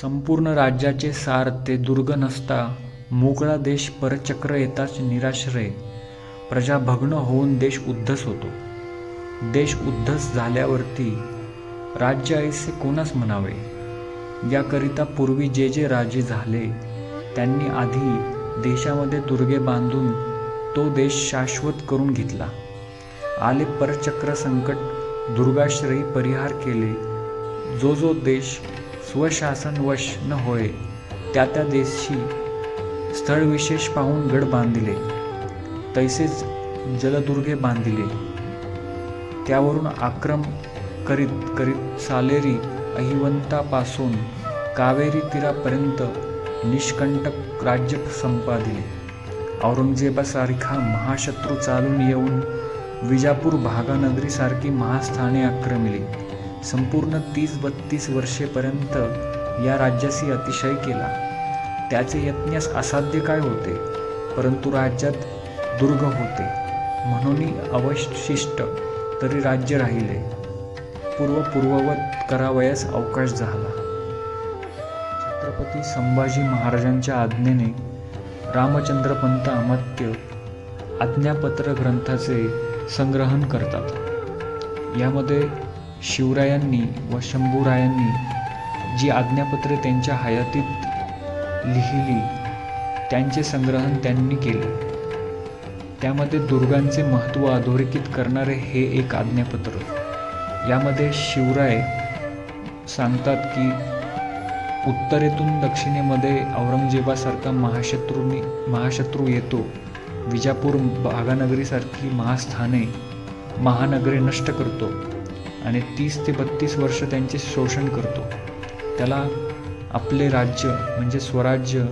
संपूर्ण राज्याचे सार ते दुर्ग नसता मोकळा देश परचक्र येताच निराश्रय. प्रजा भग्न होऊन देश उद्धस होतो. देश उद्धस झाल्यावरती राज्य ऐसे कोणास म्हणावे? याकरिता पूर्वी जे जे राजे झाले त्यांनी आधी देशामध्ये दुर्गे बांधून तो देश शाश्वत करून घेतला. आले परचक्र संकट दुर्गाश्रयी परिहार केले. जो जो देश स्वशासनवश न होय त्या त्या देशी स्थळविशेष पाहून गड बांधिले. तैसेच जलदुर्गे बांधिले. त्यावरून आक्रम करीत करीत सालेरी अहिवंतापासून कावेरी तीरापर्यंत निष्कंटक राज्य संपादिले. औरंगजेबासारखा महाशत्रू चालून येऊन विजापूर भागानगरीसारखी महास्थाने आक्रमिली. संपूर्ण तीस बत्तीस वर्षेपर्यंत या राज्याशी अतिशय केला. त्याचे यज्ञास असाध्य काय होते? परंतु राज्यात दुर्ग होते. म्हणून अवशिष्ट तरी राज्य राहिले. पूर्व पूर्ववत करावयास अवकाश झाला. छत्रपती संभाजी महाराजांच्या आज्ञेने रामचंद्रपंत अमात्य आज्ञापत्र ग्रंथाचे संग्रहण करतात. यामध्ये शिवरायांनी व शंभूरायांनी जी आज्ञापत्रे त्यांच्या हयातीत लिहिली त्यांचे संग्रहण त्यांनी केले. त्यामध्ये दुर्गांचे महत्त्व अधोरेखित करणारे हे एक आज्ञापत्र. यामध्ये शिवराय सांगतात की उत्तरेतून दक्षिणेमध्ये औरंगजेबासारखा महाशत्रूंनी महाशत्रू येतो. विजापूर भागानगरीसारखी महास्थाने महानगरे नष्ट करतो. आणि तीस ते बत्तीस वर्ष त्यांचे शोषण करतो. त्याला आपले राज्य म्हणजे स्वराज्य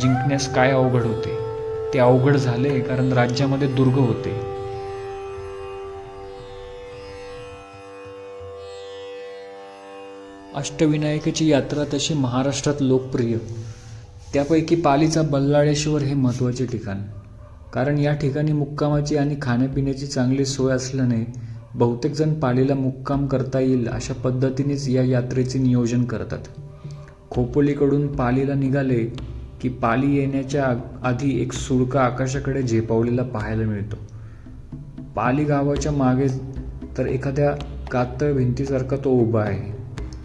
जिंकण्यास काय अवघड होते? ते अवघड झाले कारण राज्यामध्ये दुर्ग होते. अष्टविनायकाची यात्रा तशी महाराष्ट्रात लोकप्रिय. त्यापैकी पालीचा बल्लाळेश्वर हे महत्त्वाचे ठिकाण. कारण या ठिकाणी मुक्कामाची आणि खाण्यापिण्याची चांगली सोय असल्याने बहुतेकजण पालीला मुक्काम करता येईल अशा पद्धतीनेच या यात्रेचे नियोजन करतात. खोपोलीकडून पालीला निघाले की पाली येण्याच्या आधी एक सुळका आकाशाकडे झेपावलेला पाहायला मिळतो. पाली गावाच्या मागे तर एखाद्या कातळ भिंतीसारखा तो उभा आहे.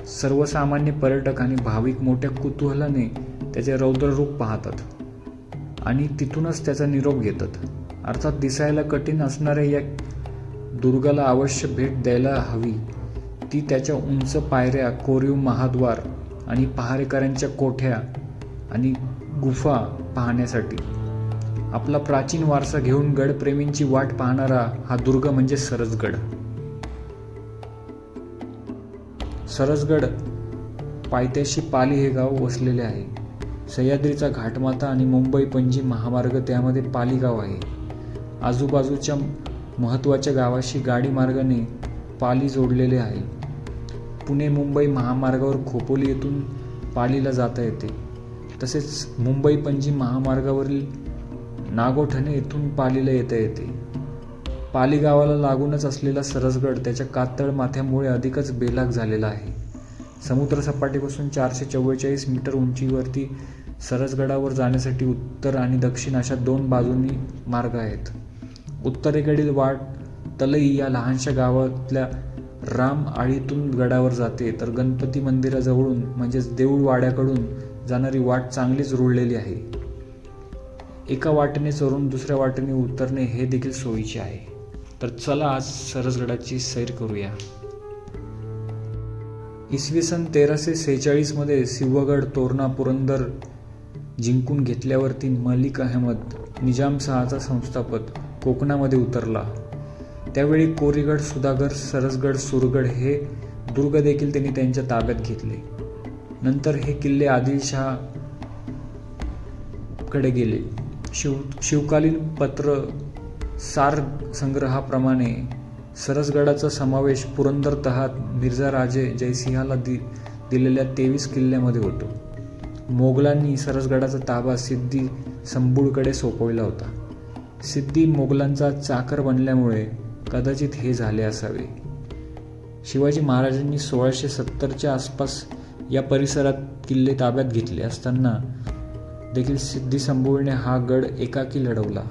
सर्वसामान्य पर्यटक आणि भाविक मोठ्या कुतूहलाने त्याचे रौद्ररूप पाहतात आणि तिथूनच त्याचा निरोप घेतात. अर्थात दिसायला कठीण असणाऱ्या या दुर्गाला अवश्य भेट द्यायला हवी. ती त्याच्या उंच पायऱ्या कोरीव महाद्वार आणि पहारेकऱ्यांच्या कोठ्या आणि गुफा पाहण्यासाठी. आपला प्राचीन वारसा घेऊन गडप्रेमींची वाट पाहणारा हा दुर्ग म्हणजे सरसगड. सरसगड पायथ्याशी पाली हे गाव वसलेले आहे. सह्याद्रीचा घाटमाथा आणि मुंबई पणजी महामार्ग त्यामध्ये पाली गाव आहे. आजूबाजूच्या महत्त्वाच्या गावाशी गाडी मार्गाने पाली जोडलेले आहे. पुणे मुंबई महामार्गावर खोपोली येथून पालीला जाता येते. तसेच मुंबई पणजी महामार्गावरील नागोठणे येथून पालीला येता येते. पाली गावाला लागूनच असलेला सरसगड त्याच्या कातळ माथ्यामुळे अधिकच बेलाग झालेला आहे. समुद्रसपाटीपासून चारशे चव्वेचाळीस मीटर उंचीवरती सरसगडावर जाण्यासाठी उत्तर आणि दक्षिण अशा दोन बाजूंनी मार्ग आहेत. उत्तरेकडील वाट तलई या लहानशा गावातल्या राम आळीतून गडावर जाते. तर गणपती मंदिराजवळून म्हणजेच देऊळ वाड्याकडून जाणारी वाट चांगलीच रुळलेली आहे. एका वाटेने चोरून दुसऱ्या वाटेने उतरणे हे देखील सोयीचे आहे. तर चला आज सरसगडाची सैर करूया. इसवी सन तेराशे सेहेचाळीसमध्ये सिंहगड तोरणा पुरंदर जिंकून घेतल्यावरती मलिक अहमद निजामशहाचा संस्थापक कोकणामध्ये उतरला. त्यावेळी कोरीगड सुधागड सरसगड सुरगड हे दुर्ग देखील त्यांनी त्यांच्या ताब्यात घेतले. नंतर हे किल्ले आदिलशहा कडे गेले. शिव शिवकालीन पत्र सार संग्रहाप्रमाणे सरसगडाचा समावेश पुरंदर तहात मिर्झा राजे जयसिंहाला दि दिलेल्या तेवीस किल्ल्यामध्ये होतो. मोगलांनी सरसगडाचा ताबा सिद्धी संबूळकडे सोपविला होता. सिद्धी मोगलांचा चाकर बनल्यामुळे कदाचित हे झाले असावे. शिवाजी महाराजांनी सोळाशे सत्तरच्या आसपास या परिसरात किल्ले ताब्यात घेतले असताना देखील सिद्धी संभूळने हा गड एकाकी लढवला.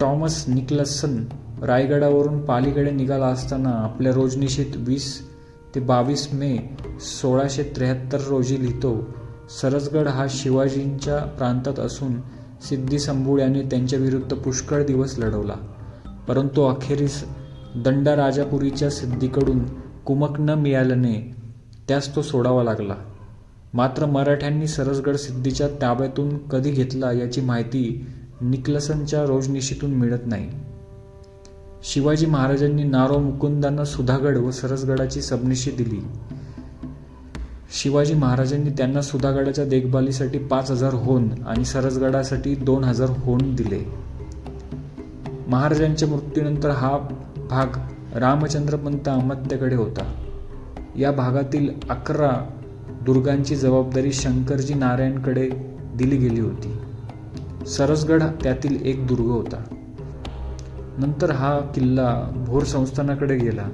टॉमस निकलसन रायगडावरून पालीकडे निघाला असताना आपल्या रोजनिशीत वीस ते बावीस मे सोळाशे त्र्याहत्तर रोजी लिहितो सरसगड हा शिवाजींच्या प्रांतात असून सिद्धी संभूळ याने त्यांच्याविरुद्ध पुष्कळ दिवस लढवला. परंतु अखेरीस दंडाराजापुरीच्या सिद्धीकडून कुमक न मिळाल्याने त्यास तो सोडावा लागला. मात्र मराठ्यांनी सरसगड सिद्धीच्या ताब्यातून कधी घेतला याची माहिती निकलसनच्या रोजनिशीतून मिळत नाही. शिवाजी महाराजांनी नारो मुकुंदांना सुधागड व सरसगडाची सबनिशी दिली. शिवाजी महाराजांनी त्यांना सुधागडाच्या देखभालीसाठी पाच हजार होन आणि सरसगडासाठी दोन हजार होन दिले. महाराजांच्या मृत्यूनंतर हा भाग रामचंद्रपंत अमात्याकडे होता. या भागातील अकरा दुर्गांची जबाबदारी शंकरजी नारायणकडे दिली गेली होती. सरसगड त्यातील एक दुर्ग होता. नंतर हा किल्ला भोर संस्थानाकडे गेला.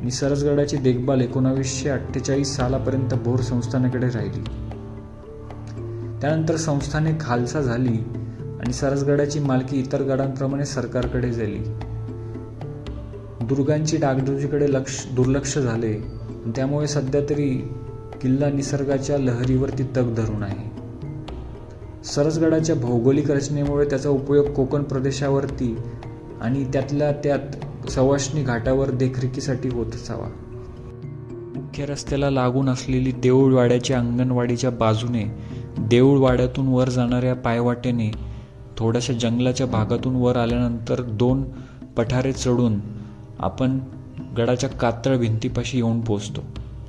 आणि सरसगडाची देखभाल एकोणावीसशे अठ्ठेचाळीस सालापर्यंत भोर संस्थानाकडे राहिली. त्यानंतर संस्थाने खालसा झाली आणि सरसगडाची मालकी इतर गडांप्रमाणे सरकारकडे झाली दुर्गांची डागडुजीकडे लक्ष दुर्लक्ष झाले. त्यामुळे सध्या तरी किल्ला निसर्गाच्या लहरीवरती तग धरून आहे. सरसगडाच्या भौगोलिक रचनेमुळे त्याचा उपयोग कोकण प्रदेशावरती आणि त्यातल्या त्यात सवाष्णी घाटावर देखरेखीसाठी होत असावा. मुख्य रस्त्याला लागून असलेली देऊळवाड्याच्या अंगणवाडीच्या बाजूने देऊळवाड्यातून वर जाणाऱ्या पायवाटेने थोड्याशा जंगलाच्या भागातून वर आल्यानंतर दोन पठारे चढून आपण गडाच्या कातळ भिंतीपाशी येऊन पोचतो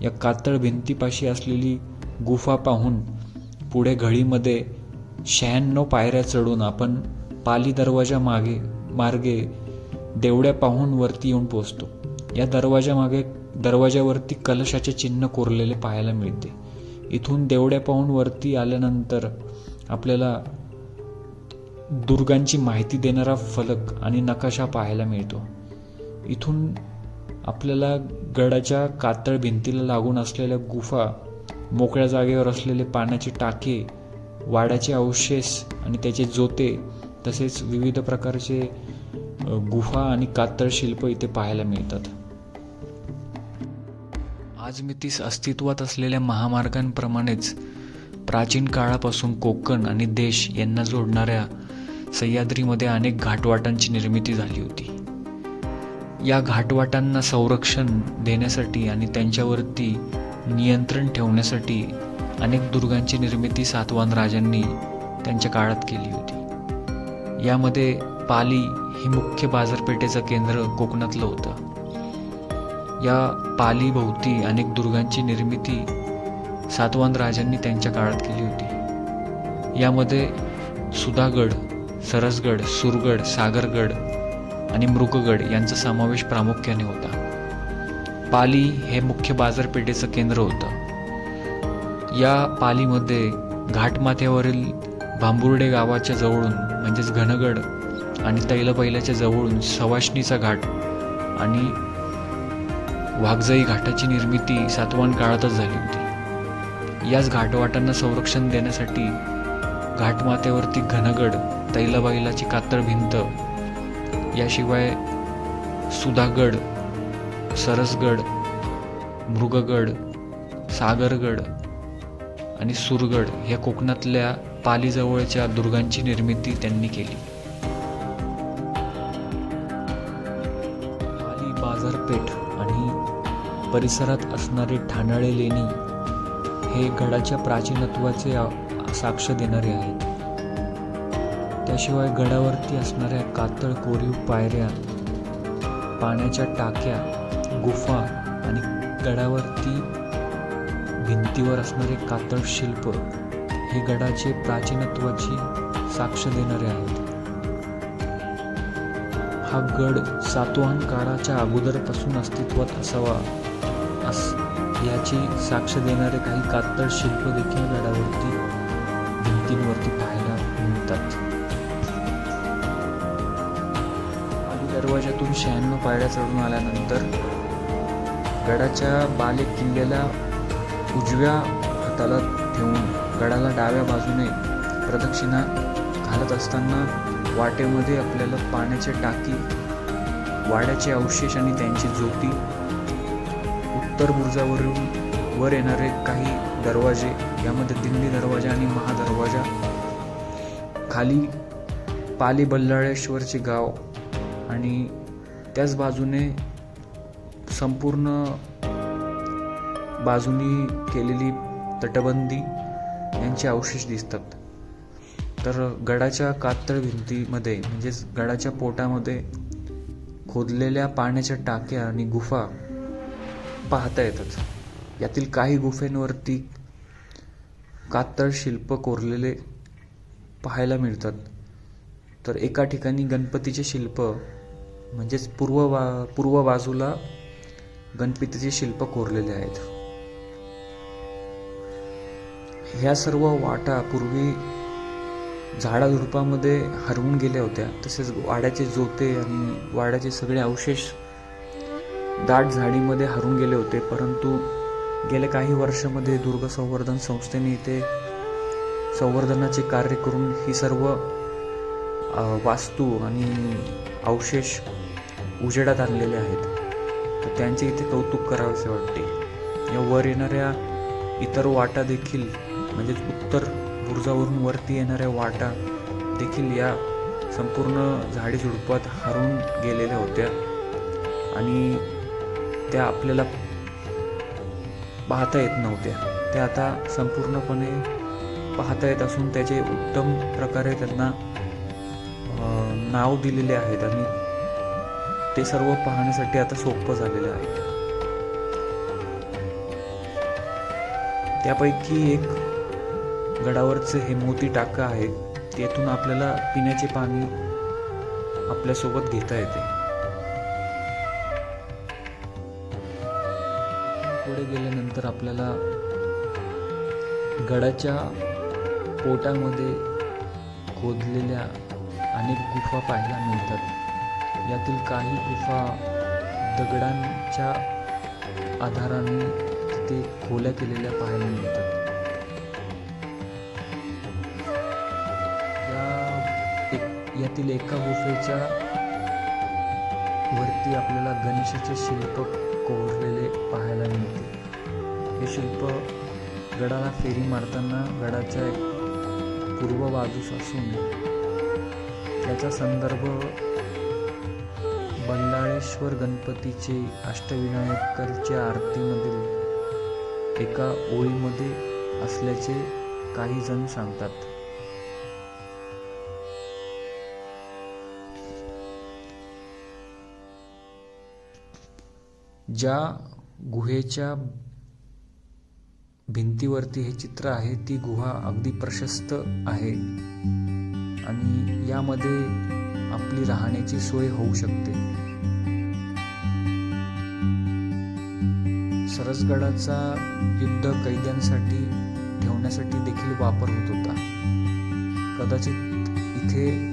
या कातळ भिंतीपाशी असलेली गुफा पाहून पुढे घळीमध्ये शहाण्णव पायऱ्या चढून आपण पाली दरवाजा मागे मार्गे देवड्या पाहून वरती येऊन पोचतो. या दरवाजामागे दरवाज्यावरती दरवाजावरती कलशाचे चिन्ह कोरलेले पाहायला मिळते. इथून देवड्या पाहून वरती आल्यानंतर आपल्याला दुर्गांची माहिती देणारा फलक आणि नकाशा पाहायला मिळतो. इथून आपल्याला गडाच्या कातळ भिंतीला लागून असलेल्या गुफा मोकळ्या जागेवर असलेले पाण्याचे टाके वाड्याचे अवशेष आणि त्याचे जोते तसेच विविध प्रकारचे गुफा आणि कातळ शिल्प इथे पाहायला मिळतात. आज मी तीस अस्तित्वात असलेल्या महामार्गांप्रमाणेच प्राचीन काळापासून कोकण आणि देश यांना जोडणाऱ्या सह्याद्रीमध्ये अनेक घाटवाटांची निर्मिती झाली होती. या घाटवाटांना संरक्षण देण्यासाठी आणि त्यांच्यावरती नियंत्रण ठेवण्यासाठी अनेक दुर्गांची निर्मिती सातवान राजांनी त्यांच्या काळात केली होती. यामध्ये पाली हे मुख्य बाजारपेठेचं केंद्र कोकणातलं होतं. या पालीभोवती अनेक दुर्गांची निर्मिती सातवान राजांनी त्यांच्या काळात केली होती. यामध्ये सुधागड सरसगड सुरगड सागरगड आणि मृगगड यांचा समावेश प्रामुख्याने होता. पाली हे मुख्य बाजारपेठेचं केंद्र होतं. या पालीमध्ये घाटमाथ्यावरील भांबुर्डे गावाच्या जवळून म्हणजेच घनगड आणि तैलबैलाच्या जवळून सवाष्णीचा घाट आणि वाघजाई घाटाची निर्मिती सातवान काळातच झाली होती. याच घाटवाटांना संरक्षण देण्यासाठी घाटमातेवरती घनगड तैलबैलाची कातळ भिंत याशिवाय सुधागड सरसगड मृगगड सागरगड आणि सुरगड ह्या कोकणातल्या पालीजवळच्या दुर्गांची निर्मिती त्यांनी केली. परिसरात असणारे ठाणाळे लेणी हे गडाच्या प्राचीनत्वाचे साक्ष देणारे आहेत. त्याशिवाय गडावरती असणाऱ्या कातळ कोरीव पायऱ्या पाण्याच्या टाक्या गुफा आणि गडावरती भिंतीवर असणारे कातळ शिल्प हे गडाचे प्राचीनत्वाची साक्ष देणारे आहेत. हा गड सातवाहन काळाच्या अगोदरपासून अस्तित्वात असावा. याची साक्ष देणारे काही कातळ शिल्प देखील गडावरती भिंतींवरती पाहायला मिळतात. आणि दरवाजातून शहाण्णव पायऱ्या चढून आल्यानंतर गडाच्या बाले किल्ल्याला उजव्या हाताला ठेवून गडाला डाव्या बाजूने प्रदक्षिणा घालत असताना वाटेमध्ये आपल्याला पाण्याचे टाकी वाड्याचे अवशेष आणि त्यांची ज्योती उत्तर बुर्जावरून वर येणारे काही दरवाजे यामध्ये दिल्ली दरवाजा आणि महादरवाजा खाली पाली बल्लाळेश्वरचे गाव आणि त्याच बाजूने संपूर्ण बाजूनी केलेली तटबंदी यांचे अवशेष दिसतात. तर गडाच्या कातळ भिंतीमध्ये म्हणजेच गडाच्या पोटामध्ये खोदलेल्या पाण्याच्या टाक्या आणि गुफा पाहता येतात. यातील काही गुफेंवरती कातळ शिल्प कोरलेले पाहायला मिळतात. तर एका ठिकाणी गणपतीचे शिल्प म्हणजेच पूर्व बा पूर्व बाजूला गणपतीचे शिल्प कोरलेले आहेत. ह्या सर्व वाटा पूर्वी झाडाझुडपामध्ये हरवून गेल्या होत्या. तसेच वाड्याचे जोते आणि वाड्याचे सगळे अवशेष दाट झाडीमध्ये हरून गेले होते. परंतु गेल्या काही वर्षामध्ये दुर्ग संवर्धन संस्थेने इथे संवर्धनाचे कार्य करून ही सर्व वास्तू आणि अवशेष उजेडात आणलेले आहेत. तर त्यांचे इथे कौतुक करावेसे वाटते. या वर येणाऱ्या इतर वाटा देखील म्हणजेच उत्तर बुर्जावरून वरती येणाऱ्या वाटा देखील या संपूर्ण झाडी झुडपात हरून गेलेल्या होत्या. आणि त्या आपल्याला पाहता येत नव्हत्या. त्या आता संपूर्णपणे पाहता येत असून त्याचे उत्तम प्रकारे त्यांना नाव दिलेले आहेत आणि ते सर्व पाहण्यासाठी आता सोपं झालेलं आहे. त्यापैकी एक गडावरचे हे मोती टाका आहे तेथून आपल्याला पिण्याचे पाणी आपल्यासोबत घेता येते. गेल्यानंतर आपल्याला गडाच्या पोटामध्ये खोदलेल्या अनेक गुफा पाहायला मिळतात. यातील काही गुफा दगडांच्या आधाराने तिथे खोल्या केलेल्या पाहायला मिळतात. या एक यातील एका गुफेच्या वरती आपल्याला गणेशाचे शिल्प कोरलेले पाहायला मिळते. हे शिल्प गडाला फेरी मारताना गडाच्या पूर्व बाजूस असून त्याचा संदर्भ बल्लाळेश्वर गणपतीचे अष्टविनायकरच्या आरतीमधील एका ओळीमध्ये असल्याचे काही जण सांगतात. ज्या गुहेच्या भिंतीवरती हे चित्र आहे ती गुहा अगदी प्रशस्त आहे. आणि यामध्ये आपली राहण्याची सोय होऊ शकते. सरसगडाचा युद्ध कैद्यांसाठी ठेवण्यासाठी देखील वापर होत होता. कदाचित इथे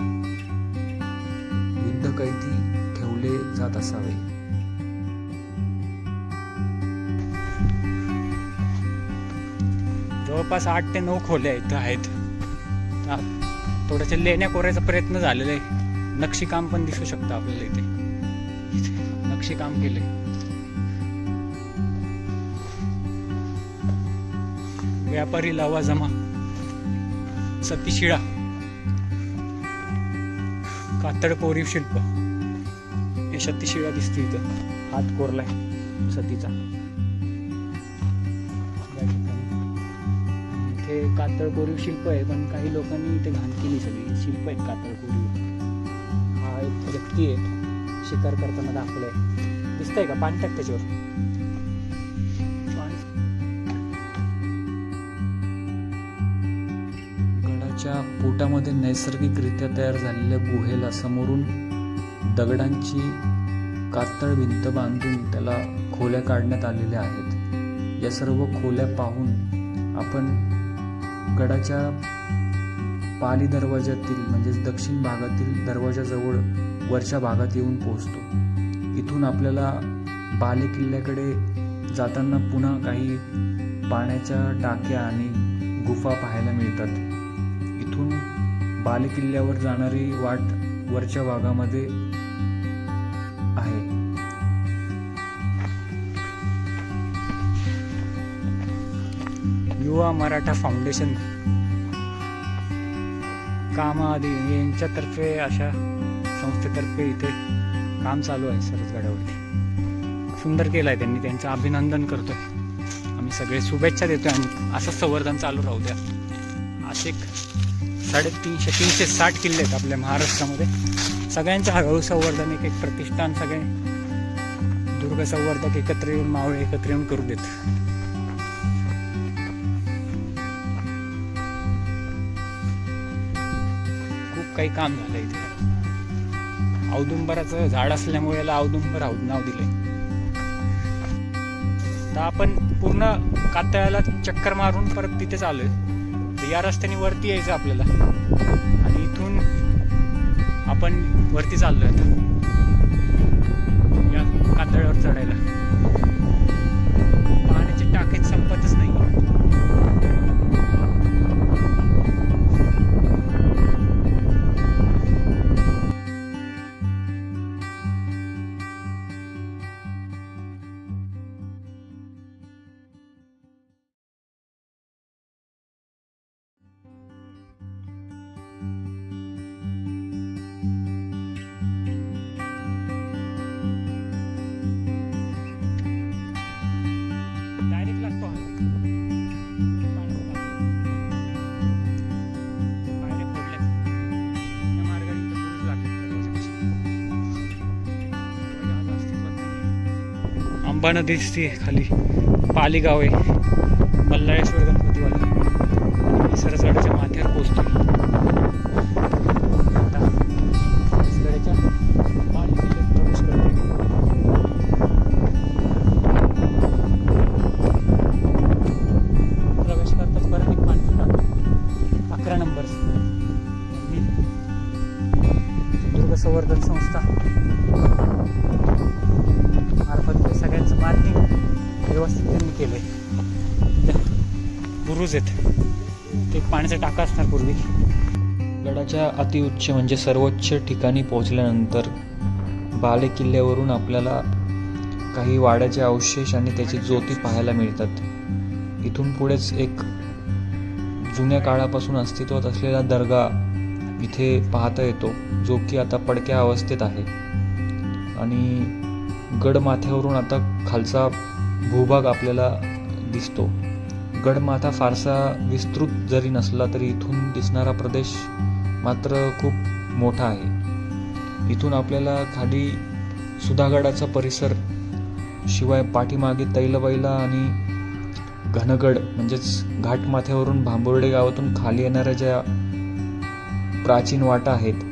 युद्ध कैदी ठेवले जात असावे. जवळपास आठ ते नऊ खोल्या इथं आहेत. आ- लेण्या कोरायचा प्रयत्न झालेला आहे. नक्षीकाम पण दिसू शकतं आपल्याला इथे. नक्षीकाम केले व्यापारी लावा जमा. सतीशिळा कातड कोरीव शिल्प. हे सतीशिळा दिसते इथं. हात कोरलाय सतीचा. कातळ कोरीव शिल्प आहे पण काही लोकांनी इथे घाण केली सगळी. शिल्प आहेत कातळ कोरीव. हा एक व्यक्ती आहे शिकार करताना दाखवलाय. दिसतंय का? पाणी टाक त्याच्यावर. गडाच्या पोटामध्ये नैसर्गिकरित्या तयार झालेल्या गुहेला समोरून दगडांची कातळ भिंत बांधून त्याला खोल्या काढण्यात आलेल्या आहेत. या सर्व खोल्या पाहून आपण गडाच्या पाली दरवाजातील म्हणजेच दक्षिण भागातील दरवाजाजवळ वरच्या भागात येऊन पोहोचतो. इथून आपल्याला बाले किल्ल्याकडे जाताना पुन्हा काही पाण्याच्या टाक्या आणि गुफा पाहायला मिळतात. इथून बालेकिल्ल्यावर जाणारी वाट वरच्या भागामध्ये आहे. युवा मराठा फाउंडेशन. कामाआधी यांच्यातर्फे अशा संस्थेतर्फे इथे काम चालू आहे सरसगडावरती सुंदर केलं आहे त्यांनी त्यांचं अभिनंदन करतो. आम्ही सगळे शुभेच्छा देतो आणि असंच संवर्धन चालू राहू द्या. असे एक साडेतीनशे तीनशे साठ किल्ले आहेत आपल्या महाराष्ट्रामध्ये. सगळ्यांचं हळूहळू संवर्धन एक एक प्रतिष्ठान सगळे दुर्ग संवर्धक एकत्र येऊन मावळे एकत्र येऊन करू देत. काही काम झालं इथे. औदुंबराचं झाड असल्यामुळे याला औदुंबर नाव दिलंय. तर आपण पूर्ण कातळ्याला चक्कर मारून परत तिथेच आलोय तर या रस्त्याने वरती यायचं आपल्याला. आणि इथून आपण वरती चाललोय आता. या कातळ्यावर चढायला. नाहीये. नदी दिसते खाली पाली गाव आहे मल्लाळेश्वर गणपतीवाला सरसगडाच्या बुरुज आहेत. ते पाण्याचा टाका असणार पूर्वी. गडाच्या अतिउच्च म्हणजे सर्वोच्च ठिकाणी पोहोचल्यानंतर बाले किल्ल्यावरून आपल्याला काही वाड्याचे अवशेष आणि त्याची ज्योती पाहायला मिळतात. इथून पुढेच एक जुन्या काळापासून अस्तित्वात असलेला दर्गा इथे पाहता येतो जो की आता पडक्या अवस्थेत आहे. आणि गडमाथ्यावरून आता खालचा भूभाग आपल्याला दिसतो. गडमाथा फारसा विस्तृत जरी नसला तरी इथून दिसणारा प्रदेश मात्र खूप मोठा आहे. इथून आपल्याला खाली सुधागडाचा परिसर शिवाय पाठीमागे तैलबैला आणि घनगड म्हणजेच घाटमाथ्यावरून भांबुर्डे गावातून खाली येणाऱ्या ज्या प्राचीन वाटा आहेत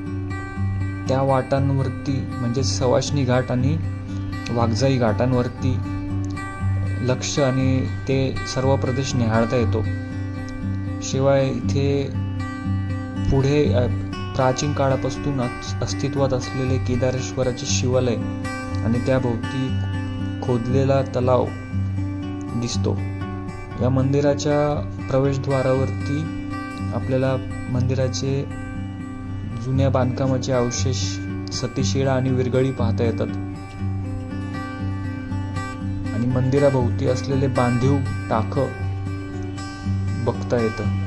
त्या वाटांवरती म्हणजेच सवाष्णी घाट आणि वाघजाई घाटांवरती लक्ष आणि ते सर्व प्रदेश निहाळता येतो. शिवाय इथे पुढे प्राचीन काळापासून अस्तित्वात असलेले केदारेश्वराचे शिवालय आणि त्याभोवती खोदलेला तलाव दिसतो. या मंदिराच्या प्रवेशद्वारावरती आपल्याला मंदिराचे जुन्या बांधकामाचे अवशेष सतीशिळा आणि विरगळी पाहता येतात. मंदिराभोवती असलेले बांधीव टाक बघता येतं.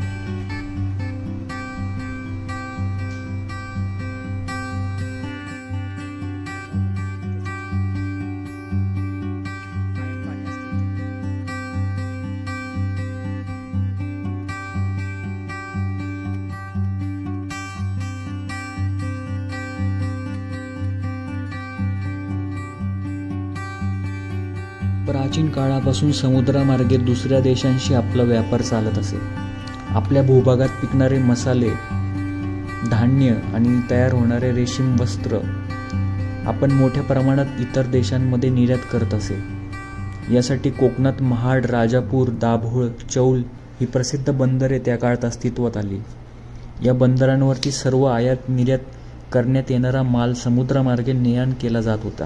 प्राचीन काळापासून समुद्रामार्गे दुसऱ्या देशांशी आपला व्यापार चालत असे. आपल्या भूभागात पिकणारे मसाले धान्य आणि तयार होणारे रेशीम वस्त्र आपण मोठ्या प्रमाणात इतर देशांमध्ये निर्यात करत असे. यासाठी कोकणात महाड राजापूर दाभोळ चौल ही प्रसिद्ध बंदरे त्या काळात अस्तित्वात आली. या बंदरांवरती सर्व आयात निर्यात करण्यात येणारा माल समुद्रामार्गे नेआण केला जात होता.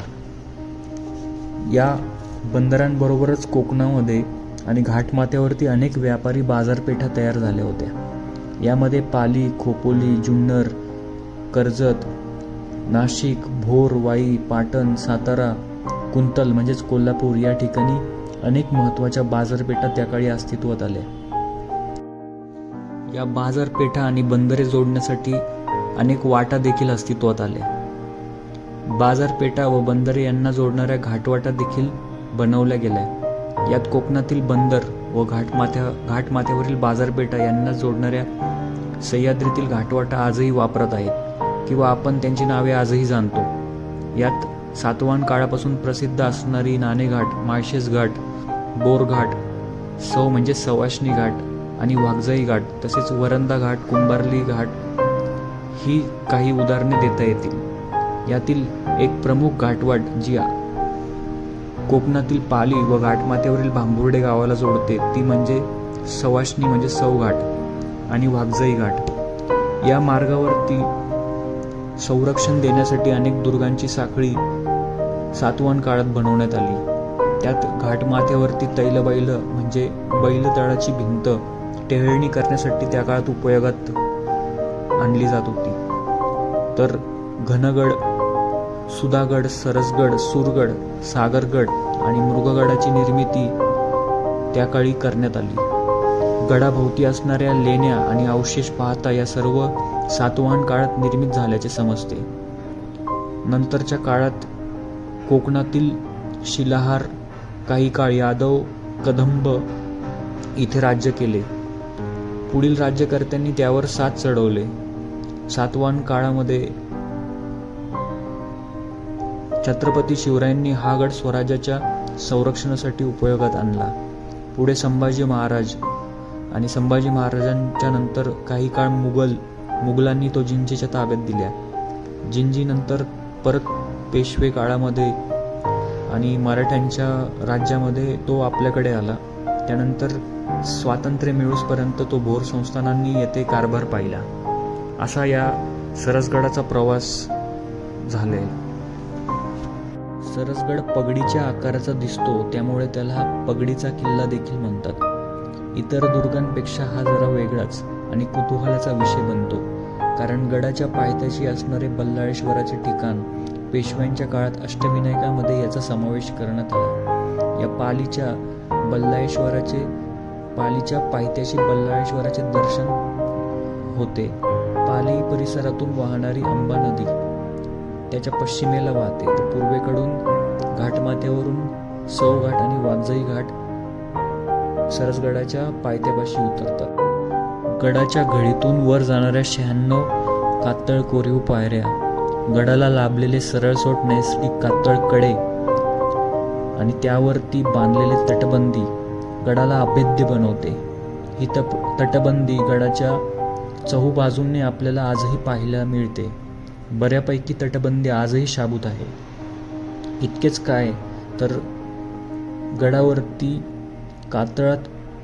या बंदरांबरोबरच कोकणामध्ये आणि घाटमाथ्यावरती अनेक व्यापारी बाजारपेठा तयार झाल्या होत्या. यामध्ये पाली खोपोली जुन्नर कर्जत नाशिक भोर वाई पाटण सातारा कुंतल म्हणजेच कोल्हापूर या ठिकाणी अनेक महत्त्वाच्या बाजारपेठा त्या काळी अस्तित्वात आल्या. या बाजारपेठा आणि बंदरे जोडण्यासाठी अनेक वाटा देखील अस्तित्वात आल्या. बाजारपेठा व बंदरे यांना जोडणाऱ्या घाटवाटा देखील बनवल्या गेल्या. यात कोकणातील बंदर व घाटमाथ्या घाटमाथ्यावरील बाजारपेठा यांना जोडणाऱ्या सह्याद्रीतील घाटवाटा आजही वापरत आहेत किंवा आपण त्यांची नावे आजही जाणतो. यात सातवान काळापासून प्रसिद्ध असणारी नाणेघाट माळशेज घाट बोरघाट सौ म्हणजे सवाष्णी घाट आणि वाघजाई घाट तसेच वरंदा घाट कुंभारली घाट ही काही उदाहरणे देता येतील. यातील एक प्रमुख घाटवाट जी कोकणातील पाली व घाटमाथ्यावरील भांबुर्डे गावाला जोडते. ती म्हणजे सवाष्णी म्हणजे सौ घाट आणि वाघजाई घाट. या मार्गावरती संरक्षण देण्यासाठी अनेक दुर्गांची साखळी सातवान काळात बनवण्यात आली. त्यात घाटमाथ्यावरती तैलबैल म्हणजे बैलतळाची भिंत टेहळणी करण्यासाठी त्या काळात उपयोगात आणली जात होती. तर घनगड सुधागड सरसगड सुरगड सागरगड आणि मृगगडाची निर्मिती त्या काळी करण्यात आली. गडाभोवती असणाऱ्या लेण्या आणि अवशेष पाहता या सर्व सातवाहन काळात निर्मित झाल्याचे समजते. नंतरच्या काळात कोकणातील शिलाहार काही काळ यादव कदंब इथे राज्य केले. पुढील राज्यकर्त्यांनी त्यावर साथ चढवले. सातवाहन काळामध्ये छत्रपती शिवरायांनी हा गड स्वराज्याच्या संरक्षणासाठी उपयोगात आणला. पुढे संभाजी महाराज आणि संभाजी महाराजांच्या नंतर काही काळ मुघल मुघलांनी तो जिंजीच्या ताब्यात दिल्या. जिंजीनंतर परत पेशवे काळामध्ये आणि मराठ्यांच्या राज्यामध्ये तो आपल्याकडे आला. त्यानंतर स्वातंत्र्य मिळूसपर्यंत तो भोर संस्थानांनी येथे कारभार पाहिला. असा या सरसगडाचा प्रवास झाले सरसगड पगडीच्या आकाराचा दिसतो त्यामुळे त्याला पगडीचा किल्ला देखील म्हणतात. इतर दुर्गांपेक्षा हा जरा वेगळाच आणि कुतूहलाचा विषय बनतो. कारण गडाच्या पायथ्याशी असणारे बल्लाळेश्वराचे ठिकाण पेशव्यांच्या काळात अष्टविनायकामध्ये याचा समावेश करण्यात आला. या पालीच्या बल्लाळेश्वराचे पालीच्या पायथ्याशी बल्लाळेश्वराचे दर्शन होते. पाली परिसरातून वाहणारी अंबा नदी. त्याच्या पश्चिमेला वाहते. तर पूर्वेकडून घाटमाथ्यावरून सौघाट आणि वागजई घाट सरसगडाच्या पायथ्यापाशी उतरतात. गडाच्या घडीतून वर जाणाऱ्या शहाण्णव कातळ कोरीव पायऱ्या गडाला लाभलेले सरळसोट नैसर्गिक कातळकडे आणि त्यावरती बांधलेले तटबंदी गडाला अभेद्य बनवते. ही तप तटबंदी गडाच्या चहूबाजूंनी आपल्याला आजही पाहायला मिळते. बऱ्यापैकी तटबंदी आजही शाबूत आहे. इतकेच काय तर गडावरती कातळात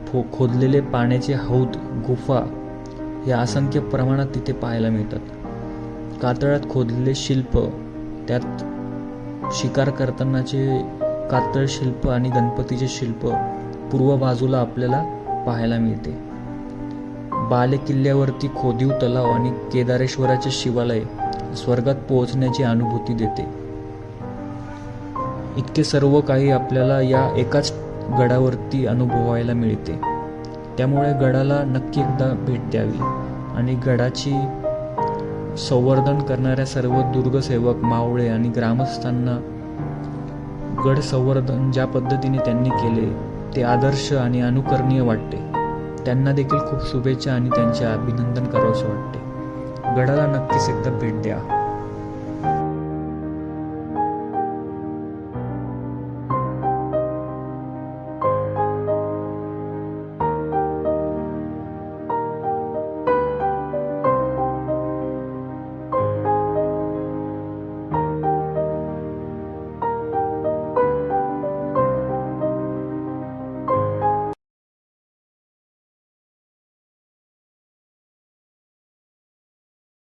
फो खोदलेले पाण्याचे हौद गुफा हे असंख्य प्रमाणात तिथे पाहायला मिळतात. कातळात खोदलेले शिल्प त्यात शिकार करतानाचे कातळ शिल्प आणि गणपतीचे शिल्प पूर्व बाजूला आपल्याला पाहायला मिळते. बाले किल्ल्यावरती खोदीव तलाव आणि केदारेश्वराचे शिवालय स्वर्गात पोहोचण्याची अनुभूती देते. इतके सर्व काही आपल्याला या एकाच गडावरती अनुभवायला मिळते. त्यामुळे गडाला नक्की एकदा भेट द्यावी आणि गडाची संवर्धन करणाऱ्या सर्व दुर्गसेवक मावळे आणि ग्रामस्थांना गड संवर्धन ज्या पद्धतीने त्यांनी केले ते आदर्श आणि अनुकरणीय वाटते. त्यांना देखील खूप शुभेच्छा आणि त्यांचे अभिनंदन करावेसे वाटते. गडाला नक्कीच एकदा भेट द्या.